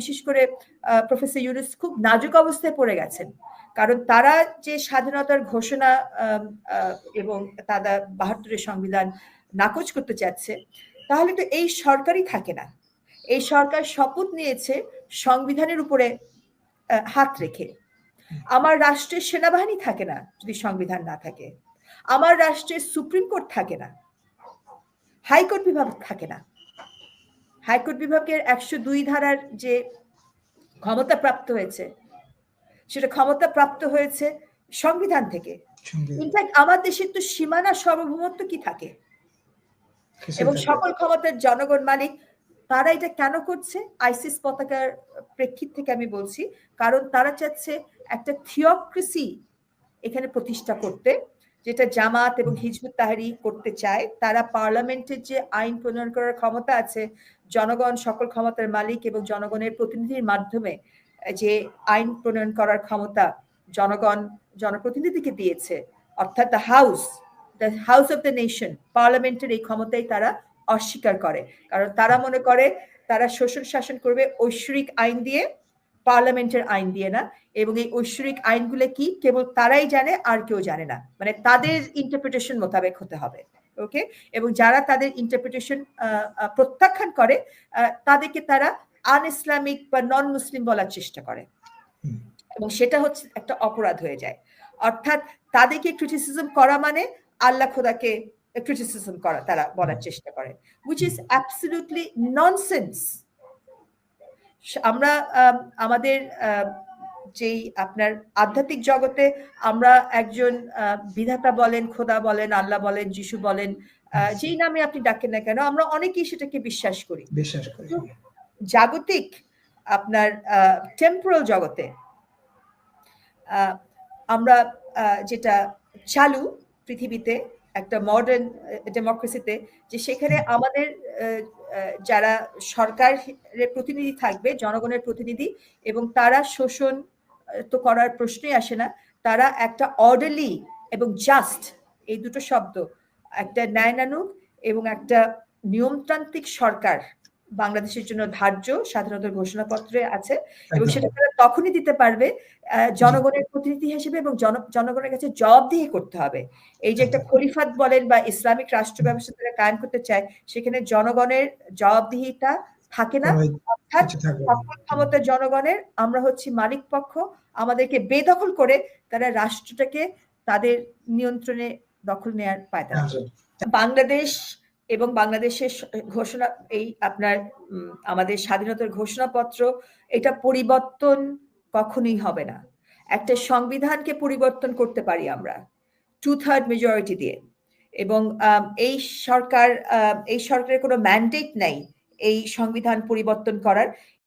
বিশেষ করে প্রফেসর ইউনুস খুব নাজুক অবস্থায় পড়ে গেছেন। কারণ তারা যে স্বাধীনতার ঘোষণা এবং তারা বাহাত্তরের সংবিধান নাকচ করতে চাচ্ছে, তাহলে তো এই সরকারই থাকে না। এই সরকার শপথ নিয়েছে সংবিধানের উপরে হাত রেখে। আমার রাষ্ট্রের সেনাবাহিনী থাকে না যদি সংবিধান না থাকে। আমার রাষ্ট্রের সুপ্রিম কোর্ট থাকে না। হাইকোর্ট বিভাগ থাকে না। হাইকোর্ট বিভাগের একশো দুই ধারার যে ক্ষমতা প্রাপ্ত হয়েছে সেটা ক্ষমতা প্রাপ্ত হয়েছে সংবিধান থেকে। ইনফ্যাক্ট আমার দেশের তো সীমানা সার্বভৌমত্ব কি থাকে? এবং সকল ক্ষমতার জনগণ মালিক তারা এটা কেন করছে? আইসিস পতাকার প্রেক্ষিত থেকে আমি বলছি কারণ তারা চাচ্ছে একটা থিওক্রেসি এখানে প্রতিষ্ঠা করতে। যেটা জামাত এবং হিজবুত তাহারি করতে চায়, তারা পার্লামেন্টের যে আইন প্রণয়ন করার ক্ষমতা আছে, জনগণ সকল ক্ষমতার মালিক এবং জনগণের প্রতিনিধির মাধ্যমে, যে আইন প্রণয়ন করার ক্ষমতা জনগণ, জনপ্রতিনিধিকে দিয়েছে, অর্থাৎ the house the house of the nation পার্লামেন্টের এই ক্ষমতাই তারা অস্বীকার করে। কারণ তারা মনে করে, তারা শোষণ শাসন করবে ঐশ্বরিক আইন দিয়ে পার্লামেন্টের আইন দিয়ে না এবং এই ঐশ্বরিক আইনগুলো কি কেবল তারাই জানে আর কেউ জানে না। মানে তাদের ইন্টারপ্রিটেশন মোতাবেক হতে হবে ওকে এবং যারা তাদের ইন্টারপ্রিটেশন প্রত্যাখ্যান করে তাদেরকে তারা আন ইসলামিক বা নন মুসলিম বলার চেষ্টা করে। এবং সেটা হচ্ছে একটা অপরাধ হয়ে যায়। অর্থাৎ তাদেরকে ক্রিটিসিজম করা মানে আল্লাহ খোদাকে ক্রিটিসিজম করা তারা বলার চেষ্টা করে উইচ ইজ অ্যাবসলিউটলি ননসেন্স আমরা আমাদের যেই আপনার আধ্যাত্মিক জগতে আমরা একজন বিধাতা বলেন খোদা বলেন আল্লাহ বলেন যিশু বলেন যেই নামে আপনি ডাকেন না কেন আমরা অনেকেই সেটাকে বিশ্বাস করি। বিশ্বাস করি। জাগতিক আপনার টেম্পোরাল জগতে আমরা যেটা চালু পৃথিবীতে একটা মডার্ন ডেমোক্রেসিতে যে সেখানে আমাদের যারা সরকারের প্রতিনিধি থাকবে, জনগণের প্রতিনিধি, এবং তারা শোষণ তো করার প্রশ্নই আসে না। তারা একটা অর্ডারলি এবং জাস্ট এই দুটো শব্দ, একটা ন্যায়নানুক এবং একটা নিয়মতান্ত্রিক সরকার বাংলাদেশের জন্য ধার্য স্বাধীনতার ঘোষণাপত্রে আছে এবং সেটা তারা তখনই দিতে পারবে জনগণের প্রতিনিধি হিসেবে এবং জনগণের কাছে জবাবদিহি করতে হবে। এই যে একটা খলিফাত বলেন বা ইসলামিক রাষ্ট্র ব্যবস্থা তারা কায়েম করতে চায় সেখানে জনগণের জবাবদিহিটা থাকে না অর্থাৎ ক্ষমতা জনগণের আমরা হচ্ছি মালিক পক্ষ আমাদেরকে বেদখল করে তারা রাষ্ট্রটাকে তাদের নিয়ন্ত্রণে দখল নেয়ার পায়তারা। বাংলাদেশ এবং বাংলাদেশের ঘোষণা, এই আপনার আমাদের স্বাধীনতার ঘোষণাপত্র, এটা পরিবর্তন কখনোই হবে না। একটা সংবিধানকে পরিবর্তন করতে পারি আমরা টু থার্ড মেজরিটি দিয়ে। এবং এই সরকার এই সরকারের কোনো ম্যান্ডেট নাই এই সংবিধান পরিবর্তন করার।